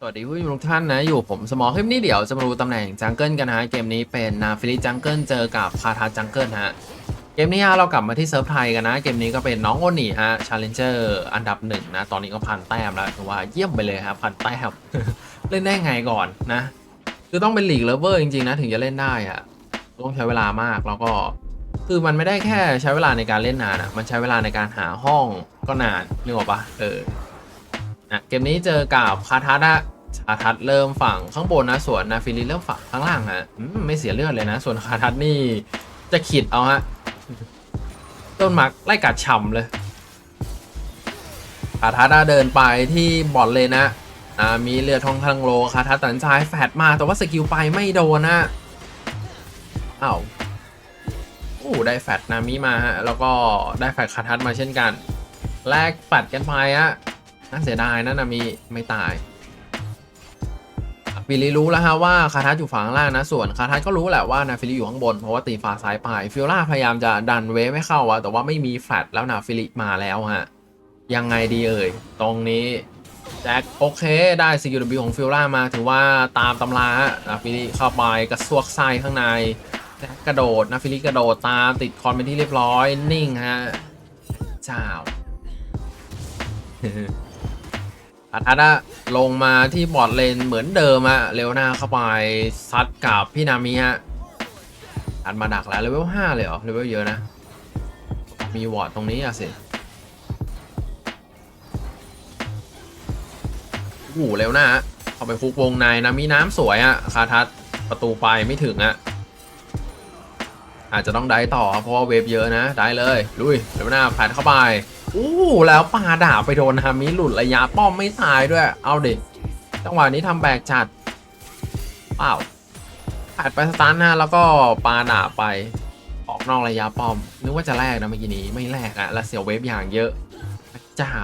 สวัสดีผู้ชมทุกท่านนะ อยู่ผมสมอคลิปนี้เดี๋ยวจะมาดูตำแหน่งจังเกิลกันนะฮะเกมนี้เป็นนาฟิลิจังเกิลเจอกับคาทาจังเกิลฮะเกมนี้ฮะเรากลับมาที่เซิร์ฟไทยกันนะ เกมนี้ก็เป็นน้องโอนี่ฮะชาเลนเจอร์อันดับหนึ่งนะ ตอนนี้ก็พันแต้มแล้วถือว่าเยี่ยมไปเลยครับพันแต้มเล่นได้ไงก่อนนะ คือต้องเป็นลีกเลเวอร์จริงๆนะ ถึงจะเล่นได้อะต้องใช้เวลามากแล้วก็ คือมันไม่ได้แค่ใช้เวลาในการเล่นนานอะมันใช้เวลาในการหาห้องก็นานนึกออกปะเออ นะเกมนี้เจอกับคาทัสอะคาทัสเริ่มฝั่งข้างบนนะ ส่วนนาฟิลิเริ่มฝั่งข้างล่างฮะมไม่เสียเลือดเลยนะ ส่วนคาทัสนี่จะขีดเอาฮะ ต้นมักไล่กัดฉ่ำเลยคาทัสเดินไปที่บอดเลยนะอ่ามีเรือทองทางโลคาทัสตัดสินใจแฟดมาแต่ว่าสกิลไปไม่โดนนะอ้าวโอ้ได้แฟดนามิมาฮะแล้วก็ได้แฟดคาทัสมาเช่นกัน แลกปัดกันไปอะ น่าเสียดายนะนามิไม่ตายฟิลิรู้แล้วฮะว่าคาทัสอยู่ฝั่งล่างนะ ส่วนคาทัสก็รู้แหละว่านาฟิลิอยู่ข้างบน เพราะว่าตีฟ้าซ้ายไปฟิลล่าพยายามจะดันเวฟไม่เข้าอะแต่ว่าไม่มีแฟลตแล้วนาฟิลิมาแล้วฮะ ยังไงดีเอ่ย ตรงนี้แจ็คโอเคได้ CQW ของฟิลล่ามา ถือว่าตามตำราฮะนาฟิลิเข้าไปกระซวกไส้ข้างในแจ็คกระโดดนาฟิลิกระโดดตามติดคอนเป็นที่เรียบร้อยนิ่งฮะเจ้า อาทัดอะลงมาที่บอร์ดเลนเหมือนเดิมอะเร็วหน้าเข้าไปซัดกับพี่นามิฮะอันมาดักแล้วเลเวล5เลยเหรอเลเวลเยอะนะ มีวอร์ดตรงนี้อะสิโอ้โหเร็วหน้าฮะเข้าไปคุกวงในนะมีน้ำสวยอะคาทัดประตูไปไม่ถึงอะอาจจะต้องได้ต่อเพราะว่าเวฟเยอะนะได้เลยลุยเร็วหน้าแผดเข้าไป อู้แล้วปาดาบไปโดนฮามิหลุดระยะป้อมไม่ตายด้วย เอาเดิจังหวะนี้ทำแบกจัดเปล่าแผดไปสตาร์ทนะแล้วก็ปาดาบไปออกนอกระยะป้อม นึกว่าจะแลกนะเมื่อกี้นี้ไม่แลกอะแล้วเสียวเวฟอย่างเยอะพระเจ้า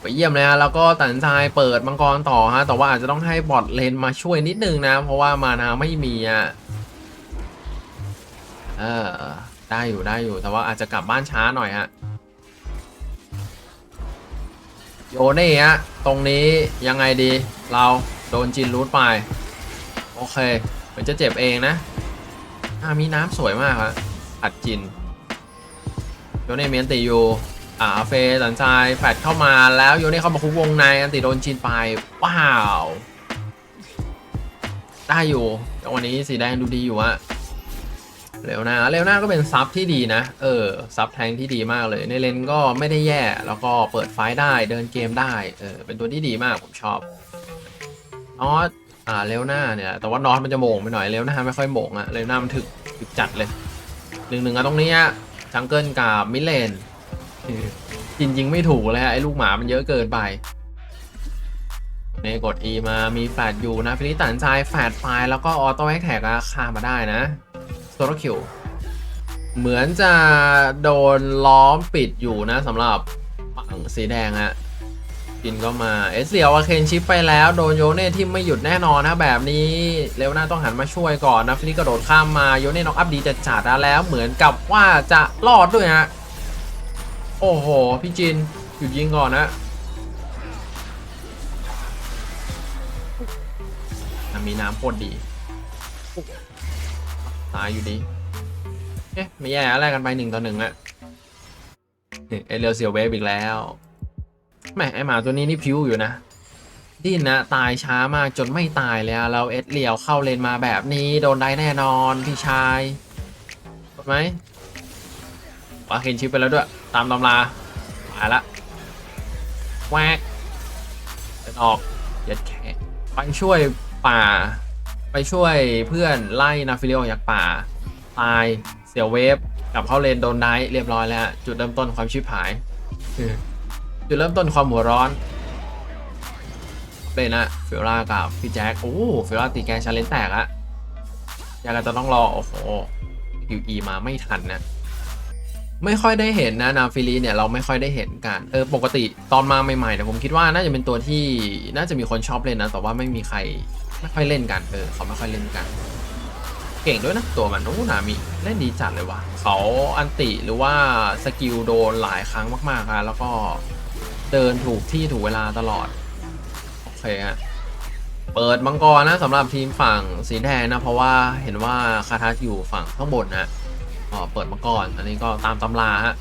ไปเยี่ยมเลยฮะแล้วก็ตัดสินใจเปิดมังกรต่อฮะแต่ว่าอาจจะต้องให้บอทเลนมาช่วยนิดนึงนะ เพราะว่ามานาไม่มีอะเออ ได้อยู่ได้อยู่ แต่ว่าอาจจะกลับบ้านช้าหน่อยฮะโยเน่ฮะ ตรงนี้ยังไงดี เราโดนจินรูทไป โอเคเหมือนจะเจ็บเองนะอ่ามีน้ำสวยมากฮะอัดจินโยเน่เมียนติอยู่อ่าเฟสันใจแฟดเข้ามาแล้วโยเน่เข้ามาคุกวงในอันติโดนชินไปว้าว ได้อยู่แต่วันนี้สีแดงดูดีอยู่อะ เร็วหน้าเร็วหน้าก็เป็นซับที่ดีนะ เออ ซับแทงที่ดีมากเลย ในเลนก็ไม่ได้แย่ แล้วก็เปิดไฟได้ เดินเกมได้ เออ เป็นตัวที่ดีมาก ผมชอบนอตอ่า เร็วหน้าเนี่ย แต่ว่านอตมันจะโมงไปหน่อย เร็วนาไม่ค่อยโมงอะเร็วหน้ามันถึกถึกจัดเลยหนึ่งหนึ่งอะตรงนี้อะจังเกิลกับมิเลนจริงจริงไม่ถูกเลยฮะ ไอ้ลูกหมามันเยอะเกินไปเน่กด E มามีแฟลตอยู่นะฟิลิตัดสินใจแฟลตไปแล้วก็ออโต้แอคแท็กอะฆ่ามาได้นะ โซโลคิวเหมือนจะโดนล้อมปิดอยู่นะสำหรับฝั่งสีแดงฮะกินก็มาเอสเซียวอาเคนชิปไปแล้วโดนโยเน่ที่ไม่หยุดแน่นอนนะแบบนี้เร็วหน้าต้องหันมาช่วยก่อนนะฟลิปกระโดดข้ามมาโยเน่น็อกอัพดีจะจัดๆนแล้วเหมือนกับว่าจะรอดด้วยฮะโอ้โหพี่จินหยุดยิงก่อนนะอะมีน้ำโคตรดี ตายอยู่ดี เอ๊ะ ไม่แย่อะไรกันไปหนึ่งต่อหนึ่งอะเอเรียวเซียวเวฟอีกแล้วแหมไอหมาตัวนี้นี่พิ้วอยู่นะดิ้นนะ ตายช้ามากจนไม่ตายเลยอะเราเอสเรียวเข้าเลนมาแบบนี้โดนได้แน่นอนพี่ชายถูกไหมวาเคนชิปไปแล้วด้วย ตามตำรามายละแวกเดินออกยัดแขไปช่วยป่า ไปช่วยเพื่อนไล่นาฟิลิออกจากป่า ตาย เสียเวฟกลับเข้าเลนโดนได้เรียบร้อยแล้ว จุดเริ่มต้นความชิบหาย จุดเริ่มต้นความหัวร้อนเป็นนะฟิลล่ากับพี่แจ็คโอ้ฟิลล่าตีแกชาเลนแตกอะยังก็จะต้องรอ โอ้โหคิวอีมาไม่ทันนะ ไม่ค่อยได้เห็นนะนาฟิลีเนี่ยเราไม่ค่อยได้เห็นกันเออปกติตอนมาใหม่ๆเนี่ยผมคิดว่าน่าจะเป็นตัวที่น่าจะมีคนชอบเล่นนะ แต่ว่าไม่มีใคร ไม่ค่อยเล่นกันเออเขาไม่ค่อยเล่นกัน เก่งด้วยนะตัวมันโอ้นามีเล่นดีจัดเลยว่ะเขาอันติหรือว่าสกิลโดนหลายครั้งมากๆอะแล้วก็เดินถูกที่ถูกเวลาตลอดโอเคฮะเปิดมังกรนะสำหรับทีมฝั่งสีแดงนะ เพราะว่าเห็นว่าคาทัสอยู่ฝั่งข้างบนนะอ๋อเปิดมังกรอันนี้ก็ตามตำราฮะ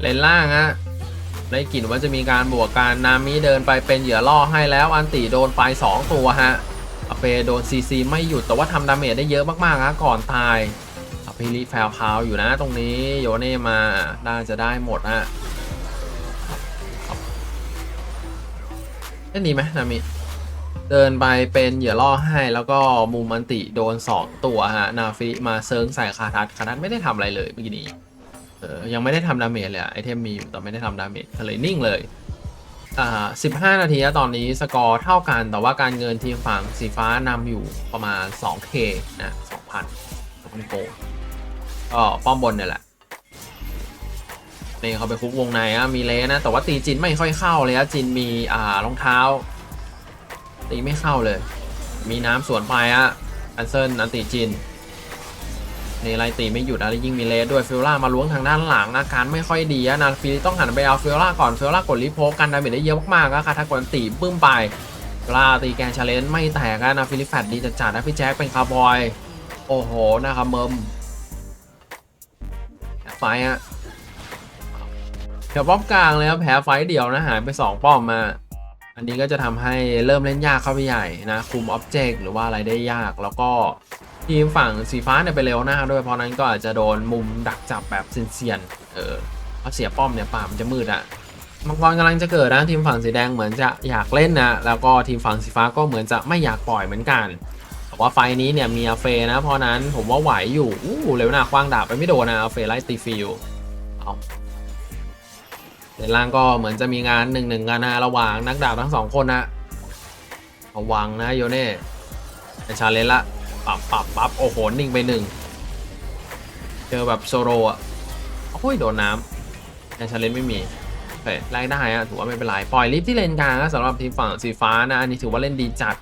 เลนล่างฮะ ได้กลิ่นว่าจะมีการบวกการนามิเดินไปเป็นเหยื่อล่อให้แล้วอันติโดนไป 2 ตัวฮะอเปโดนซีซีไม่หยุดแต่ว่าทำดาเมจได้เยอะมากๆนะก่อนตายอภิริแฟลพาวอยู่นะตรงนี้โยเน่มาน่าจะได้หมดฮะเล่นดีไหมนามิเดินไปเป็นเหยื่อล่อให้แล้วก็มูมันติโดน 2 ตัวฮะนาฟิมาเซิร์งใส่คาทัสคาทัสไม่ได้ทำอะไรเลยเมื่อกี้นี้ เออยังไม่ได้ทำดาเมจเลยอะไอเทมมีอยู่แต่ไม่ได้ทำดาเมจทะเลยนิ่งเลยอ่า15นาทีแล้วตอนนี้สกอร์เท่ากัน แต่ว่าการเงินทีมฝั่งสีฟ้านำอยู่ประมาณ 2K นะ2,000 2,000โกลก็ป้อมบนเนี่ยแหละนี่เขาไปคุกวงในอะมีเลนะ แต่ว่าตีจินไม่ค่อยเข้าเลยอะจินมีอ่ารองเท้า ตีไม่เข้าเลย มีน้ำสวนไปอะอันเซิลอันติจิน นี่ไลตีไม่หยุดอะไรยิ่งมีเลสด้วยฟิลล่ามาล้วงทางด้านหลังอาการไม่ค่อยดีอะฟิลต้องหันไปเอาฟิลล่าก่อนฟิลล่ากดรีโพกกันดาเมจได้เยอะมากๆอะค่ะถ้ากดตีบึ้มไปฟิลล่าตีแกนชาเลนจ์ไม่แตกอะนาฟิลิปแฟดดีจัดๆนะพี่แจ็คเป็นคาร์บอย โอ้โหนะครับเมิมไฟอะเดี๋ยวป้อมกลางเลยครับแพ้ไฟเดียวนะหายไป 2 ป้อมมา อันนี้ก็จะทำให้เริ่มเล่นยากเข้าไปใหญ่นะ คุมอ็อบเจกต์หรือว่าอะไรได้ยากแล้วก็ ทีมฝั่งสีฟ้าเนี่ยไปเร็วหน้าด้วยเพราะนั้นก็อาจจะโดนมุมดักจับแบบเซียนๆเออเพราะเสียป้อมเนี่ยป่ามันจะมืดอะมังกรกำลังจะเกิดนะทีมฝั่งสีแดงเหมือนจะอยากเล่นนะแล้วก็ทีมฝั่งสีฟ้าก็เหมือนจะไม่อยากปล่อยเหมือนกันแต่ว่าไฟนี้เนี่ยมีอาเฟนะเพราะนั้นผมว่าไหวอยู่อู้เร็วหน้าคว้างดาบไปไม่โดนนะอาเฟไล่ตีฟิลเอาในล่างก็เหมือนจะมีงานหนึ่งหนึ่งกันนะระหว่างนักดาบทั้งสองคนนะระวังนะโยเน่เป็นชาเลนจ์ละ ปับปับปับโอ้โหนิ่งไปหนึ่งเจอแบบโซโรอะโอ้ยโดนน้ำแต่ชาเลนไม่มีโอเคไล่ได้อะถือว่าไม่เป็นไรปล่อยลิฟที่เลนกลางนะสำหรับทีมฝั่งสีฟ้านะ อันนี้ถือว่าเล่นดีจัด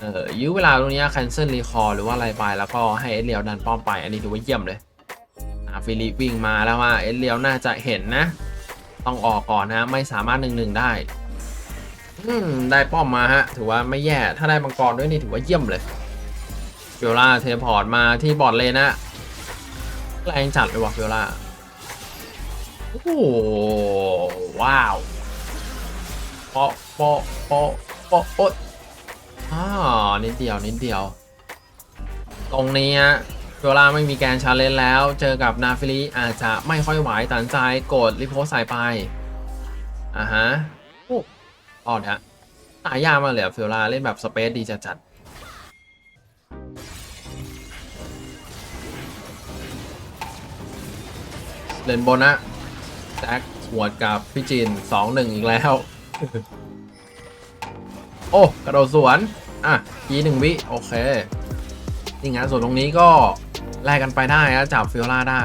เออยื้อเวลาตรงนี้ cancel recall หรือว่าอะไรไปแล้วก็ให้เอสเลียวดันป้อมไป อันนี้ถือว่าเยี่ยมเลยอ่าฟิลิปวิ่งมาแล้วว่าเอสเลียวน่าจะเห็นนะ ต้องออกก่อนนะ ไม่สามารถหนึ่งหนึ่งได้ได้ป้อมมาฮะ ถือว่าไม่แย่ ถ้าได้มังกรด้วยนี่ถือว่าเยี่ยมเลย ฟิโอล่าเทเลพอร์ตมาที่บอร์ดเลยนะแรงจัดเลยว่ะฟิโอล่า โอ้โห ว้าวโปะโปะโปะโปะโอ๊ยอ่านิดเดียว นิดเดียว ตรงนี้ฮะฟิโอล่าไม่มีแกนชาเลนแล้ว เจอกับนาฟิลิอาจจะไม่ค่อยไหวตัดสินใจกดรีโพสใส่ไป อ่าฮะโอ้รอดฮะตายยากมากเลยอะฟิโอล่าเล่นแบบสเปซดีจัดๆ เลนโบนะแจ็คหวดกับพี่จินสองหนึ่งอีกแล้ว โอ้กระโดดสวน อะยีหนึ่งวิ โอเค นี่งั้นส่วนตรงนี้ก็แลกกันไปได้นะจับฟิโอล่าได้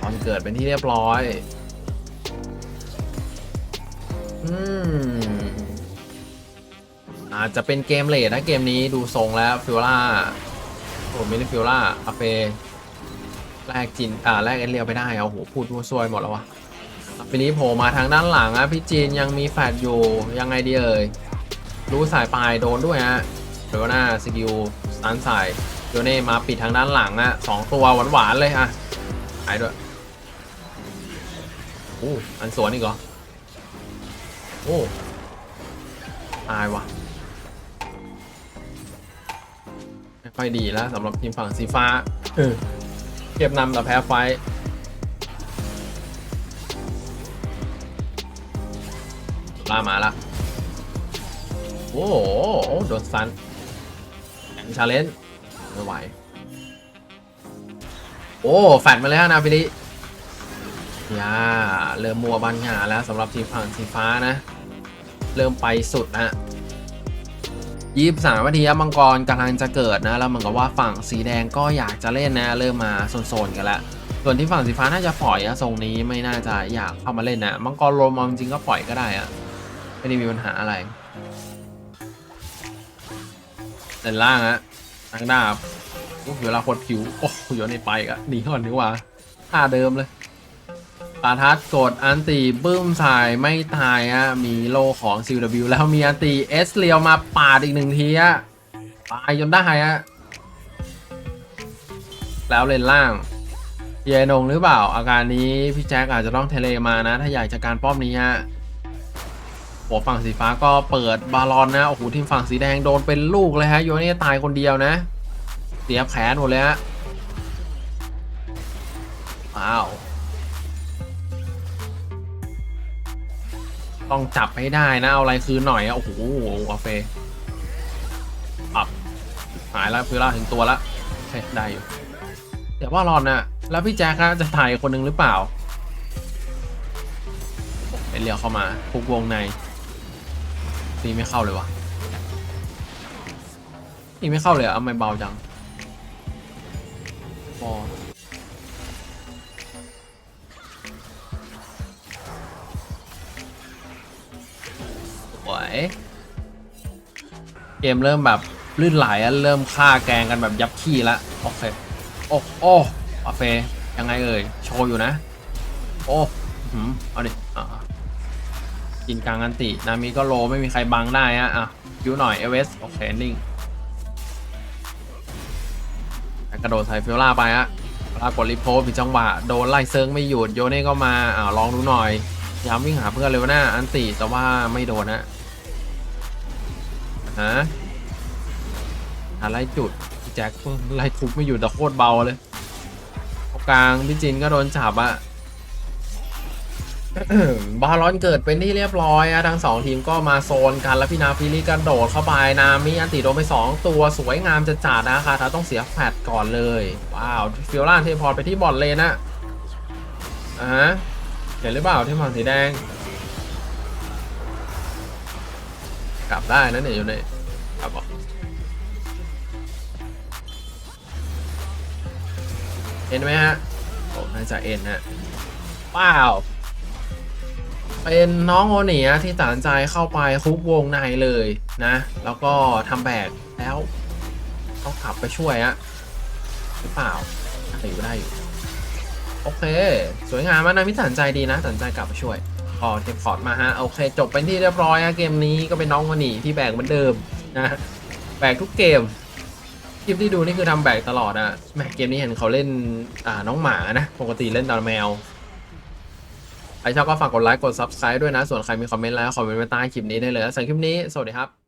ตอนเกิดเป็นที่เรียบร้อย อืม อาจจะเป็นเกมเลทนะเกมนี้ดูทรงแล้วฟิโอล่าโอ้ไม่ได้ฟิโอล่าอาเฟ แลกจินอ่าแลกเอเรียวไปได้เอาโหพูดมั่วซวยหมดแล้ววะฟิลิปโผล่มาทางด้านหลังอะพี่จีนยังมีแฟดอยู่ยังไงดีเอ่ยรู้สายปลายโดนด้วยฮะเดี๋ยวหน้าสกิลสตันสายโยเน่มาปิดทางด้านหลังอะสองตัวหวานๆเลยอะหายด้วยโอ้อันสวนอีกเหรอโอ้ตายวะไม่ค่อยดีแล้วสำหรับทีมฝั่งสีฟ้าเออ เก็บนำแต่แพ้ไฟท์ลามาละ โอ้โห โดนซันแข่งชาเลนจ์ไม่ไหว โอ้ แฟดมาแล้วนะฟิลิยาเริ่มมัวบันหาแล้วสำหรับทีมฝั่งสีฟ้านะ เริ่มไปสุดนะ ยี่สามนาทีมังกรกำลังจะเกิดนะ แล้วเหมือนกับว่าฝั่งสีแดงก็อยากจะเล่นนะ เริ่มมาโซนๆกันแล้วส่วนที่ฝั่งสีฟ้าน่าจะปล่อยอะทรงนี้ไม่น่าจะอยากเข้ามาเล่นนะ มังกรโรมจริงๆก็ปล่อยก็ได้อะไม่ได้มีปัญหาอะไรเดินล่างอะทางดาบโอ้โหเวลาคตรผิว โอ้โหโยนในไปกะหนีก่อนดีกว่าท่าเดิมเลย ปาทัดกดอันติบึ้มใส่ไม่ตายฮะมีโลของ CW แล้วมีอันติเอสเลียวมาปาดอีกหนึ่งทีฮะตายจนได้ฮะแล้วเลนล่างเยนงหรือเปล่า อาการนี้พี่แจ็คอาจจะต้องเทเลมานะ ถ้าอยากจะการป้อมนี้ฮะโอ้ฝั่งสีฟ้าก็เปิดบาลอนนะ โอ้โหทีมฝั่งสีแดงโดนเป็นลูกเลยฮะโยนี่ตายคนเดียวนะ เสียแขนหมดเลยฮะว้าว ต้องจับให้ได้นะเอาอะไรคืนหน่อยอะโอ้โหวาเฟปับหายแล้วคือล่าถึงตัวแล้วโอเคได้อยู่เดี๋ยวว่ารอนนะแล้วพี่แจ็คจะถ่ายคนหนึ่งหรือเปล่าเป็นเรียวเข้ามาพุกวงในตีไม่เข้าเลยวะตีไม่เข้าเลยอะเอาไมเบาจังพอ เกมเริ่มแบบลื่นไหลอะเริ่มฆ่าแกงกันแบบยับขี้ละโอเคโอ้โอ้อาเฟยังไงเอ่ยโชว์อยู่นะ โอ้หืมเอาดิอ่ากินกลางอันตินามิก็โลไม่มีใครบังได้ฮะอะยูหน่อยเอเวสโอเคนิ่งกระโดดใส่ฟิลล่าไปฮะฟิลากดรีโพสผิดจังหวะโดนไล่เซิร์งไม่หยุดโยเน่ก็มาอ่าลองดูหน่อยพยายามวิ่งหาเพื่อนเร็วหน้าอันติแต่ว่าไม่โดนฮะ ฮะหาไล่จุดพี่แจ็คไล่ทุบไม่หยุดแต่โคตรเบาเลยตรงกลางพี่จินก็โดนจับอะบาลอนเกิดเป็นที่เรียบร้อยอะทั้งสองทีมก็มาโซนกันแล้วพี่นาฟิลิกระโดดเข้าไปนามิอันติโดนไป 2 ตัวสวยงามจะจัดนะคาทาต้องเสียแฟดก่อนเลย ว้าวฟิลล่าเทพอร์ตไปที่บอลเลนอะอ่าฮะเห็นหรือเปล่าที่ฝั่งสีแดง กลับได้นะเนี่ยอยู่ในกลับบอกเห็นไหมฮะโอ้น่าจะเอ็นฮะว้าวเป็นน้องโอเนียที่ตัดสินใจเข้าไปคุกวงในเลยนะ แล้วก็ทำแบกแล้วต้องกลับไปช่วยอะหรือเปล่าได้อยู่ได้อยู่ โอเค สวยงามมากนะมิตัดสินใจดีนะตัดสินใจกลับไปช่วย พอเจ็บพอร์ตมาฮะโอเค จบไปที่เรียบร้อยอะเกมนี้ก็เป็นน้องวันนีที่แบกเหมือนเดิมนะแบกทุกเกมคลิปที่ดูนี่คือทำแบกตลอดอะแหมเกมนี้เห็นเขาเล่นอ่าน้องหมานะ ปกติเล่นตาแมวใครชอบก็ฝากกดไลค์กด Subscribe ด้วยนะ ส่วนใครมีคอมเมนต์แล้วคอมเมนต์ไว้ใต้คลิปนี้ได้เลยแล้วสำหรับคลิปนี้ สวัสดีครับ